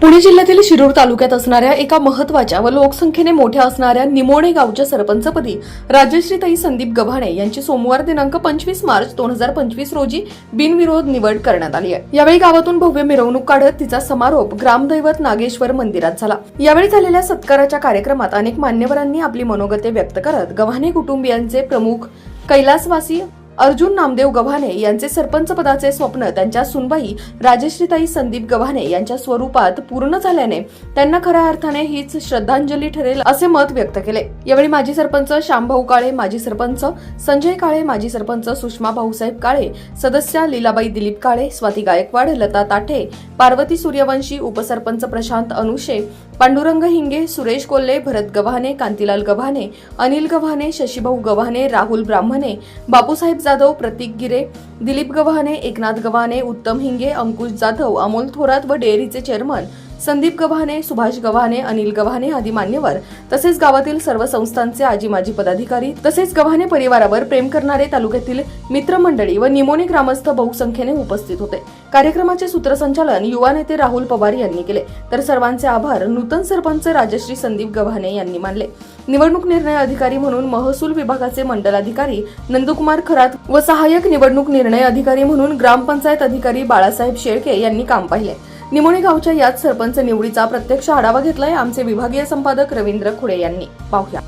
पुणे जिल्ह्यातील शिरूर तालुक्यात असणाऱ्या एका महत्त्वाच्या व लोकसंख्येने मोठ्या असणाऱ्या निमोणे गावच्या सरपंचपदी राजश्रीताई संदीप गव्हाणे यांची सोमवार दिनांक पंचवीस मार्च दोन हजार पंचवीस रोजी बिनविरोध निवड करण्यात आली आहे. यावेळी गावातून भव्य मिरवणूक काढत तिचा समारोप ग्रामदैवत नागेश्वर मंदिरात झाला. यावेळी झालेल्या सत्काराच्या कार्यक्रमात अनेक मान्यवरांनी आपली मनोगते व्यक्त करत गव्हाणे कुटुंबियांचे प्रमुख कैलासवासी अर्जुन नामदेव गव्हाणे यांचे सरपंच पदाचे स्वप्न त्यांच्या सुनबाई राजश्रीताई संदीप गव्हाणे यांच्या स्वरूपात पूर्ण झाल्याने त्यांना खऱ्या अर्थाने हीच श्रद्धांजली ठरेल असे मत व्यक्त केले. यावेळी माजी सरपंच श्यामभाऊ काळे माजी सरपंच संजय काळे माजी सरपंच सुषमा भाऊसाहेब काळे सदस्य लीलाबाई दिलीप काळे स्वाती गायकवाड लता ताठे पार्वती सूर्यवंशी उपसरपंच प्रशांत अनुशे पांडुरंग हिंगे सुरेश कोल्हे भरत गव्हाणे कांतीलाल गव्हाणे अनिल गव्हाणे शशीभाऊ गव्हाणे राहुल ब्राह्मणे बापूसाहेब जाधव प्रतीक गिरे दिलीप गव्हाणे एकनाथ गव्हाणे उत्तम हिंगे अंकुश जाधव अमोल थोरात व डेअरीचे चेअरमन संदीप गव्हाणे सुभाष गव्हाणे अनिल गव्हाणे आदी मान्यवर. तसेच गावातील सर्व संस्थांचे आजी माजी पदाधिकारी तसेच गव्हाणे परिवारावर प्रेम करणारे तालुक्यातील मित्रमंडळी व निमोने ग्रामस्थ बहुसंख्येने उपस्थित होते. कार्यक्रमाचे सूत्रसंचालन युवा नेते राहुल पवार यांनी केले. तर सर्वांचे आभार नूतन सरपंच राजश्री संदीप गव्हाणे यांनी मानले. निवडणूक निर्णय अधिकारी म्हणून महसूल विभागाचे मंडलाधिकारी नंदकुमार खरात व सहाय्यक निवडणूक निर्णय अधिकारी म्हणून ग्रामपंचायत अधिकारी बाळासाहेब शेळके यांनी काम पाहिले. निमोणे गावच्या याच सरपंच निवडीचा प्रत्यक्ष आढावा घेतलाय आमचे विभागीय संपादक रवींद्र खुडे यांनी. पाहूया.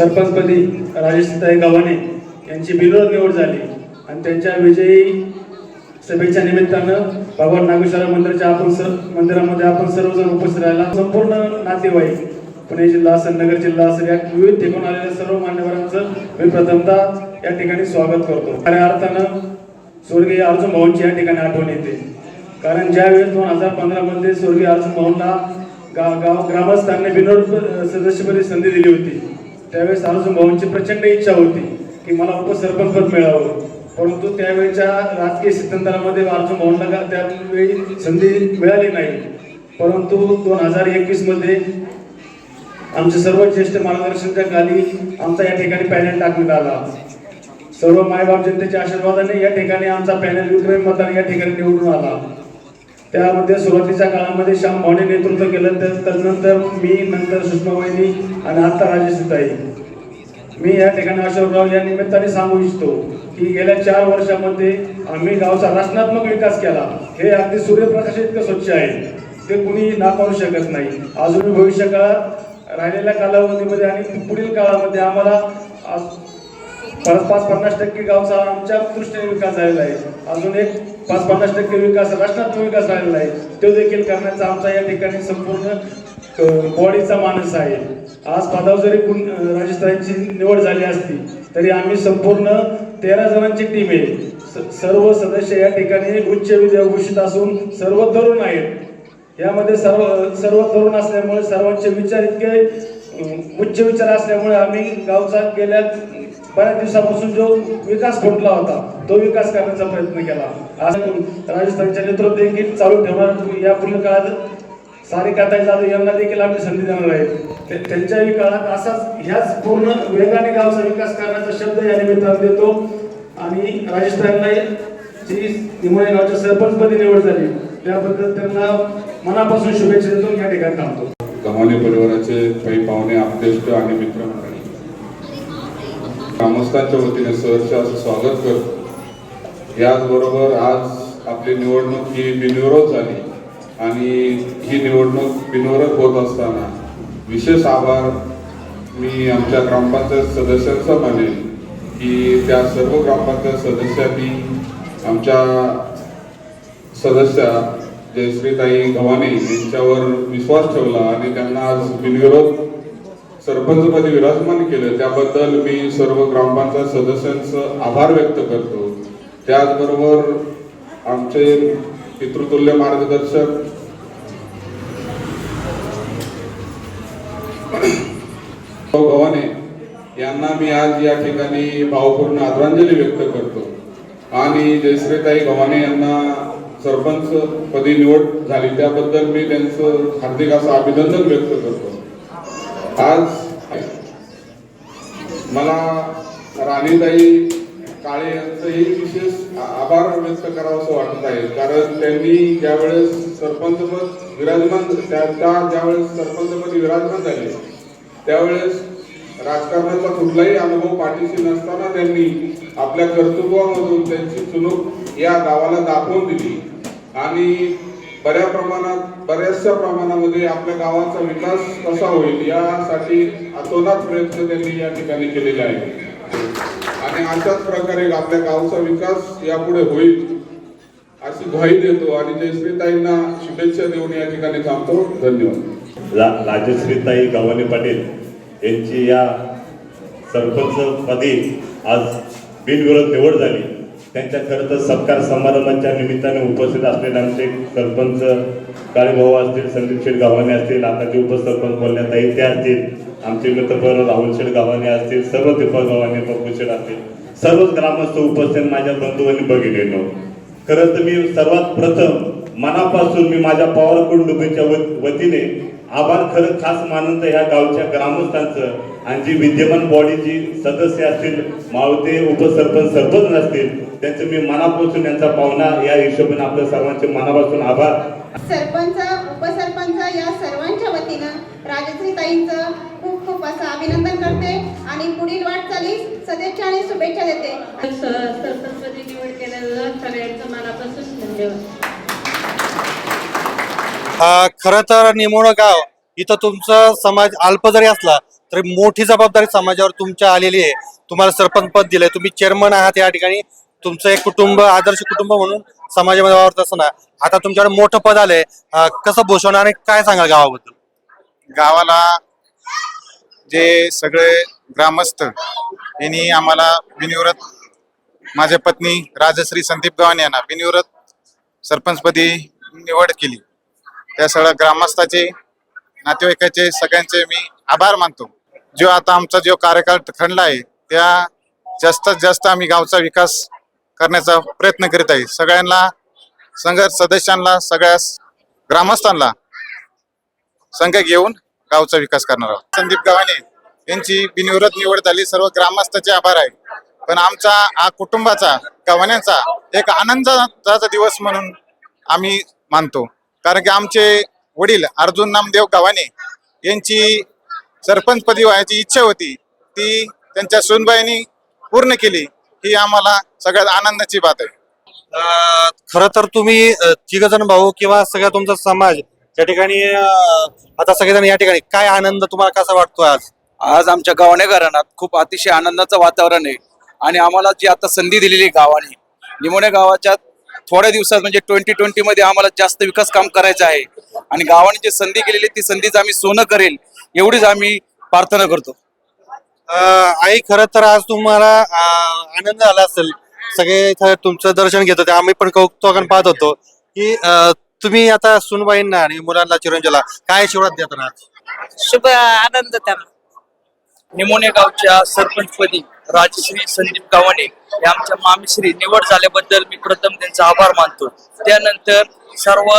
सरपंचपदी राजेशताई गव्हाणे यांची बिनविरोध निवड झाली. आणि त्यांच्या विजयी सभेच्या निमित्तानं भगवान नागेश्वर मंदिराच्या आपण सर मंदिरामध्ये आपण सर्वजण उपस्थित राहिला. संपूर्ण नातेवाईक पुणे जिल्हा असेल नगर जिल्हा असेल या विविध ठिकाण आलेल्या सर्व मान्यवरांचं मी प्रथमतः या ठिकाणी स्वागत करतो. खऱ्या अर्थानं स्वर्गीय अर्जुन भाऊंची या ठिकाणी आठवण येते. कारण ज्यावेळेस दोन हजार पंधरामध्ये स्वर्गीय अर्जुन भाऊंना गाव गाव ग्रामस्थांनी विनोद सदस्यपदी संधी दिली होती त्यावेळेस अर्जुन भाऊंची प्रचंड इच्छा होती की मला उपसरपंच पद मिळावं. परंतु त्यावेळेच्या राजकीय सिद्धांतामध्ये अर्जुन भाऊंना का- त्यावेळी संधी मिळाली नाही. परंतु दोन हजार एकवीसमध्ये आमच्या सर्व ज्येष्ठ मार्गदर्शनच्या खाली आमचा या ठिकाणी पॅनल टाकण्यात आला. सर्व मायबाप जनतेच्या आशीर्वादाने या ठिकाणी आमचा पॅनल विक्रमी मतदान या ठिकाणी निवडून आला. त्यामध्ये सुरुवातीच्या काळामध्ये श्याम भावने नेतृत्व केलं तर त्यानंतर मी नंतर सुषमा वहिनी आणि आता राजेशताई मी या ठिकाणी अशोकराव या निमित्ताने सांगू इच्छितो की गेल्या चार वर्षामध्ये आम्ही गावचा रचनात्मक विकास केला. हे अगदी सूर्यप्रकाश इतकं स्वच्छ आहे. ते कुणी नाकारू शकत नाही. अजूनही भविष्य काळात राहिलेल्या कालावधीमध्ये आणि पुढील काळामध्ये आम्हाला परत पाच पाच पन्नास टक्के गावचा आमच्या दृष्टीने विकास झालेला आहे. अजून एक पाच पन्नास टक्के विकास राष्ट्रात्मक विकास झालेला आहे. तो देखील करण्याचा आमचा या ठिकाणी संपूर्ण बॉडीचा मानस आहे. आज पदावर जरी कुण राजस्थानची निवड झाली असती तरी आम्ही संपूर्ण तेरा जणांची टीम आहे. सर्व सदस्य या ठिकाणी उच्च विद्याभूषित असून सर्व तरुण आहेत. यामध्ये सर्व सर्व तरुण असल्यामुळे सर्वांचे विचार इतके उच्च विचार असल्यामुळे आम्ही गावचा गेल्या बऱ्याच दिवसापासून जो विकास फुटला होता तो विकास करण्याचा प्रयत्न केला. आज राजस्थानच्या नेतृत्व देखील चालू ठेवणार या पुढील काळात सारे काताई जाधव यांना देखील आम्ही संधी देणार आहे. त्यांच्याही काळात असाच ह्याच पूर्ण वेगाने गावचा विकास करण्याचा शब्द या निमित्तानं देतो. आणि राजस्थानला जी निमोणे गावच्या सरपंचपदी निवड झाली त्याबद्दल त्यांना मनापासून शुभेच्छा देतो या ठिकाणी थांबतो. गव्हाणे परिवाराचे काही पाहुणे आपले आणि मित्र ग्रामस्थांच्या वतीने सहर्ष असं स्वागत करतो. याचबरोबर आज आपली निवडणूक ही बिनविरोध झाली आणि ही निवडणूक बिनविरोध होत असताना विशेष आभार मी आमच्या ग्रामपंचायत सदस्यांचा म्हणेन की त्या सर्व ग्रामपंचायत सदस्यांनी आमच्या सदस्या जयश्रीताई गव्हाणे यांच्यावर विश्वास ठेवला आणि त्यांना आज बिनविरोध सरपंचपदी विराजमान केलं त्याबद्दल मी सर्व ग्रामपंचायत सदस्यांचं आभार व्यक्त करतो. त्याचबरोबर आमचे पितृतुल्य मार्गदर्शक भवाने यांना मी आज या ठिकाणी भावपूर्ण आदरांजली व्यक्त करतो. आणि जयश्रीताई भवाने यांना सरपंच पदी निवड झाली त्याबद्दल मी त्यांचं हार्दिक असं अभिनंदन व्यक्त करतो. आज मला राणीताई काळे यांचंही विशेष आभार व्यक्त करावंसं वाटत आहे. कारण त्यांनी ज्यावेळेस सरपंचपद विराजमान त्यांचा ज्यावेळेस सरपंचपद विराजमान झाले त्यावेळेस राजकारणाचा कुठलाही अनुभव पाठीशी नसताना त्यांनी आपल्या कर्तृत्वामधून त्यांची चुनूक या गावाला दाखवून दिली. आणि बऱ्या प्रमाणात बऱ्याचशा प्रमाणामध्ये आपल्या गावाचा विकास कसा होईल यासाठी अतोनात प्रयत्न त्यांनी या ठिकाणी केलेले आहे आणि अशाच प्रकारे आपल्या गावचा विकास यापुढे होईल अशी ग्वाही देतो आणि जयश्रीताईंना शुभेच्छा देऊन या ठिकाणी थांबतो. धन्यवाद. रा राजश्रीताई गव्हाणे पाटील यांची या सरपंच पदी आज बिनविरोध निवड झाली. त्यांच्या खरं तर सत्कार समारंभाच्या निमित्ताने उपस्थित असलेले आमचे सरपंच काळेभाऊ असतील संदीप शेठ गावाने असतील आताचे उपसरपंच बोलण्यात येईल ते असतील आमचे मित्रपण राहुल शेठ गावाने असतील सर्व दीपक गावाने पप्पू शेठ असतील सर्वच ग्रामस्थ उपस्थित माझ्या बंधूंनी बघितलेलो. खरं तर मी सर्वात प्रथम मनापासून मी माझ्या पवार कुटुंबीच्या वतीने आभार खरं खास मानंत ह्या गावच्या ग्रामस्थांचं. आणि जी विद्यमान बॉडीची सदस्य असतील मावते उपसरपंच सरपंच असतील त्यांचं मी मनापासून यांचा पाहुणा या हिशोबाने आपल्या सर्वांचे मनापासून आभार. सरपंच उपसरपंच या सर्वांच्या वतीनं राजश्रीताईंचं खूप खूप असं अभिनंदन करते आणि पुढील वाटचालीस सदिच्छा आणि शुभेच्छा देते. सरपंचपदी निवड केलेलं सगळ्यांचं मनापासून धन्यवाद. खरं तर निमोणं गाव. इथं तुमचं समाज अल्प जरी असला तरी मोठी जबाबदारी समाजावर तुमच्या आलेली आहे. तुम्हाला सरपंच पद दिलंय. तुम्ही चेअरमन आहात या ठिकाणी. तुमचं एक कुटुंब आदर्श कुटुंब म्हणून समाजामध्ये वावरत असताना आता तुमच्याकडे मोठं पद आलंय. कसं भूषवणार आणि काय सांगाल गावाबद्दल? गावाला जे सगळे ग्रामस्थ यांनी आम्हाला बिनविरोध माझ्या पत्नी राजश्री संदीप गव्हाणे यांना बिनविरोध सरपंचपदी निवड केली. त्या सगळ्या ग्रामस्थाचे नातेवाईकाचे सगळ्यांचे मी आभार मानतो. जो आता आमचा जो कार्यकाळ खंडला आहे त्या जास्तीत जास्त आम्ही गावचा विकास करण्याचा प्रयत्न करीत आहे. सगळ्यांना संघ सदस्यांना सगळ्या ग्रामस्थांना संघ घेऊन गावचा विकास करणार आहोत. संदीप गव्हाणे यांची बिनविरोध निवड झाली सर्व ग्रामस्थाचे आभार आहे. पण आमचा हा कुटुंबाचा गव्हाण्याचा एक आनंदाचा दिवस म्हणून आम्ही मानतो. कारण की आमचे वडील अर्जुन नामदेव गव्हाणे यांची सरपंचपदी व्हायची इच्छा होती. ती त्यांच्या सुनबाईंनी पूर्ण केली. ही आम्हाला सगळ्यात आनंदाची बात आहे. खरं तर तुम्ही तिघ जण भाऊ किंवा सगळा तुमचा समाज या ठिकाणी आता सगळेजण या ठिकाणी काय आनंद तुम्हाला कसा वाटतो आज? आज आमच्या गावाने घराण्यात खूप अतिशय आनंदाचं वातावरण आहे. आणि आम्हाला जी आता संधी दिलेली आहे गावाने निमोणे गावाच्या थोड्या दिवसात म्हणजे ट्वेंटी ट्वेंटी मध्ये आम्हाला जास्त विकास काम करायचं आहे. आणि गावाने जी संधी केलेली ती संधीच आम्ही सोनं करेल एवढीच आम्ही प्रार्थना करतो. आई खरं तर आज तुम्हाला आनंद झाला असेल. सगळे इथं तुमचं दर्शन घेत होते. आम्ही पण कौतुकाने पाहत होतो की तुम्ही आता सुनबाईंना आणि मुलांना चिरंजीला काय शिवरात देता शुभ आनंद त्यांना. निमोने गावच्या सरपंचपदी राजश्री संदीप गावाने या आमच्या मामीश्री निवड झाल्याबद्दल मी प्रथम त्यांचा आभार मानतो. त्यानंतर सर्व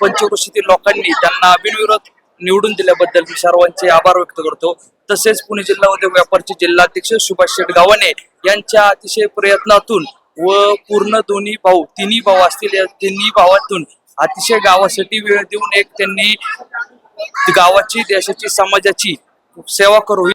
पंचकृषीतील लोकांनी त्यांना बिनविरोध निवडून दिल्याबद्दल मी सर्वांचे आभार व्यक्त करतो. तसेच पुणे जिल्हा उद्योग व्यापारचे जिल्हाध्यक्ष सुभाष शेठ गावाने यांच्या अतिशय प्रयत्नातून व पूर्ण दोन्ही भाऊ तिन्ही भाऊ असतील या तिन्ही भावातून अतिशय गावासाठी वेळ देऊन एक त्यांनी गावाची देशाची समाजाची सेवा करू.